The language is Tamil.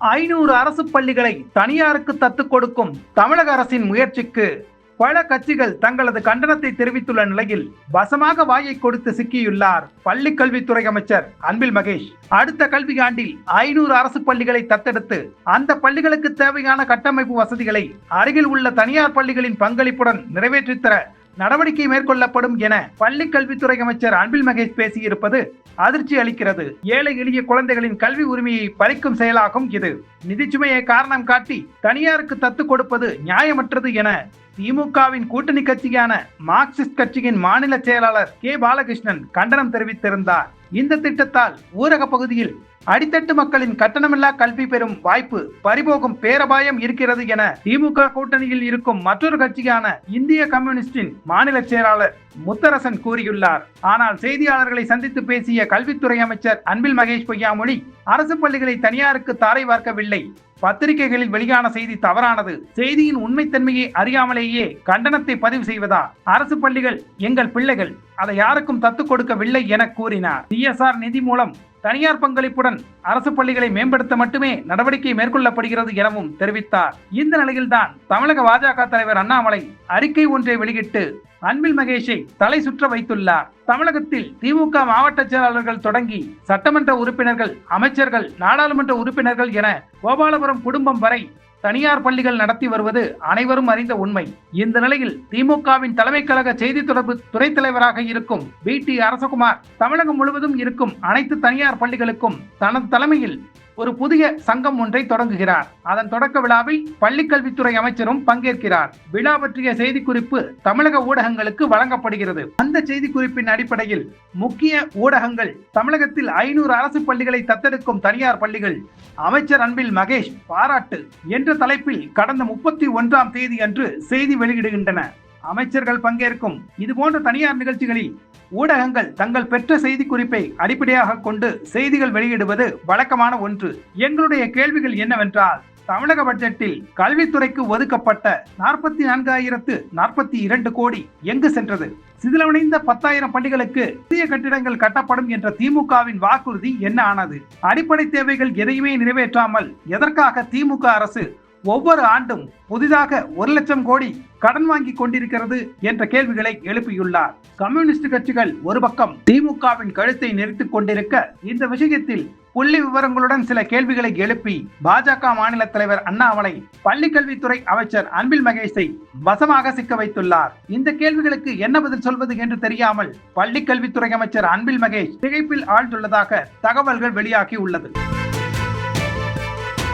ஐநூறு அரசு பள்ளிகளை தனியாருக்கு தத்து கொடுக்கும் தமிழக அரசின் முயற்சிக்கு பல கட்சிகள் தங்களது கண்டனத்தை தெரிவித்துள்ள நிலையில் வசமாக வாயை கொடுத்து சிக்கியுள்ளார் பள்ளி கல்வித்துறை அமைச்சர் அன்பில் மகேஷ். அடுத்த கல்வியாண்டில் ஐநூறு அரசு பள்ளிகளை தத்தெடுத்து அந்த பள்ளிகளுக்கு தேவையான கட்டமைப்பு வசதிகளை அருகில் உள்ள தனியார் பள்ளிகளின் பங்களிப்புடன் நிறைவேற்றித்தர நடவடிக்கை மேற்கொள்ளப்படும் என பள்ளி கல்வித்துறை அமைச்சர் அன்பில் மகேஷ் பேசியிருப்பது அதிர்ச்சி அளிக்கிறது. ஏழை எளிய குழந்தைகளின் கல்வி உரிமையை பறிக்கும் செயலாகும் இது. நிதிச்சுமையை காரணம் காட்டி தனியாருக்கு தத்து கொடுப்பது நியாயமற்றது என திமுகவின் கூட்டணி கட்சியான மார்க்சிஸ்ட் கட்சியின் மாநில செயலாளர் கே. பாலகிருஷ்ணன் கண்டனம் தெரிவித்திருந்தார். இந்த திட்டத்தால் ஊரக பகுதியில் அடித்தட்டு மக்களின் கட்டணமில்லா கல்வி பெறும் வாய்ப்பு பறிபோகும் பேரபாயம் இருக்கிறது என திமுக கூட்டணியில் இருக்கும் மற்றொரு கட்சியான இந்திய கம்யூனிஸ்டின் மாநில செயலாளர் முத்தரசன் கூறியுள்ளார். ஆனால் செய்தியாளர்களை சந்தித்து பேசிய கல்வித்துறை அமைச்சர் அன்பில் மகேஷ் பொய்யாமொழி அரசு பள்ளிகளை தனியாருக்கு தாரை வார்க்கவில்லை. பத்திரிகைகளில் வெளியான செய்தி தவறானது. செய்தியின் உண்மைத்தன்மையை அறியாமலேயே கண்டனத்தை பதிவு செய்வதா? அரசு பள்ளிகள் எங்கள் பிள்ளைகள் அதை யாருக்கும் தத்து கொடுக்கவில்லை என கூறினார். சிஎஸ்ஆர் நிதி மூலம் தனியார் பங்களிப்புடன் அரசு பள்ளிகளை மேம்படுத்த மட்டுமே நடவடிக்கை மேற்கொள்ளப்படுகிறது எனவும் தெரிவித்தார். இந்த நிலையில்தான் தமிழக பாஜக தலைவர் அண்ணாமலை அறிக்கை ஒன்றை வெளியிட்டு அன்பில் மகேஷை தலை சுற்ற வைத்துள்ளார். தமிழகத்தில் திமுக மாவட்ட செயலாளர்கள் தொடங்கி சட்டமன்ற உறுப்பினர்கள் அமைச்சர்கள் நாடாளுமன்ற உறுப்பினர்கள் என கோபாலபுரம் குடும்பம் வரை தனியார் பள்ளிகள் நடத்தி வருவது அனைவரும் அறிந்த உண்மை. இந்த நிலையில் திமுகவின் தலைமை கழக செய்தி தொடர்பு துறை தலைவராக இருக்கும் பி டி அரசகுமார் தமிழகம் முழுவதும் இருக்கும் அனைத்து தனியார் பள்ளிகளுக்கும் தனது தலைமையில் ஒரு புதிய சங்கம் ஒன்றை தொடங்குகிறார். அதன் தொடக்க விழாவில் பள்ளிக்கல்வித்துறை அமைச்சரும் பங்கேற்கிறார். விழா பற்றிய செய்திக்குறிப்பு தமிழக ஊடகங்களுக்கு வழங்கப்படுகிறது. அந்த செய்திக்குறிப்பின் அடிப்படையில் முக்கிய ஊடகங்கள் தமிழகத்தில் ஐநூறு அரசு பள்ளிகளை தத்தெடுக்கும் தனியார் பள்ளிகள் அமைச்சர் அன்பில் மகேஷ் பாராட்டு என்ற தலைப்பில் கடந்த முப்பத்தி ஒன்றாம் தேதி அன்று செய்தி வெளியிடுகின்றன. அமைச்சர்கள் பங்கேற்கும். இதுபோன்ற தனியார் நிகழ்ச்சிகளில் ஊடகங்கள் தங்கள் பெற்ற செய்தி குறிப்பை அடிப்படையாக கொண்டு செய்திகள் வெளியிடுவது வழக்கமான ஒன்று. எங்களுடைய கேள்விகள் என்னவென்றால் தமிழக பட்ஜெட்டில் கல்வித்துறைக்கு ஒதுக்கப்பட்ட நாற்பத்தி நான்காயிரத்து நாற்பத்தி இரண்டு கோடி எங்கு சென்றது? சிதிலமடைந்த பத்தாயிரம் பள்ளிகளுக்கு புதிய கட்டிடங்கள் கட்டப்படும் என்ற திமுகவின் வாக்குறுதி என்ன ஆனது? அடிப்படை தேவைகள் எதையுமே நிறைவேற்றாமல் எதற்காக திமுக அரசு ஒவ்வொரு ஆண்டும் புதிதாக ஒரு லட்சம் கோடி கடன் வாங்கி கொண்டிருக்கிறது என்ற கேள்விகளை எழுப்பியுள்ளார். கம்யூனிஸ்ட் கட்சிகள் ஒரு பக்கம் திமுகவின் கழுத்தை நெரித்துக் கொண்டிருக்க இந்த விஷயத்தில் புள்ளி விவரங்களுடன் சில கேள்விகளை எழுப்பி பாஜக மாநில தலைவர் அண்ணாமலை பள்ளி கல்வித்துறை அமைச்சர் அன்பில் மகேஷை வசமாக சிக்க வைத்துள்ளார். இந்த கேள்விகளுக்கு என்ன பதில் சொல்வது என்று தெரியாமல் பள்ளி கல்வித்துறை அமைச்சர் அன்பில் மகேஷ் திகைப்பில் ஆழ்ந்துள்ளதாக தகவல்கள் வெளியாகி உள்ளது.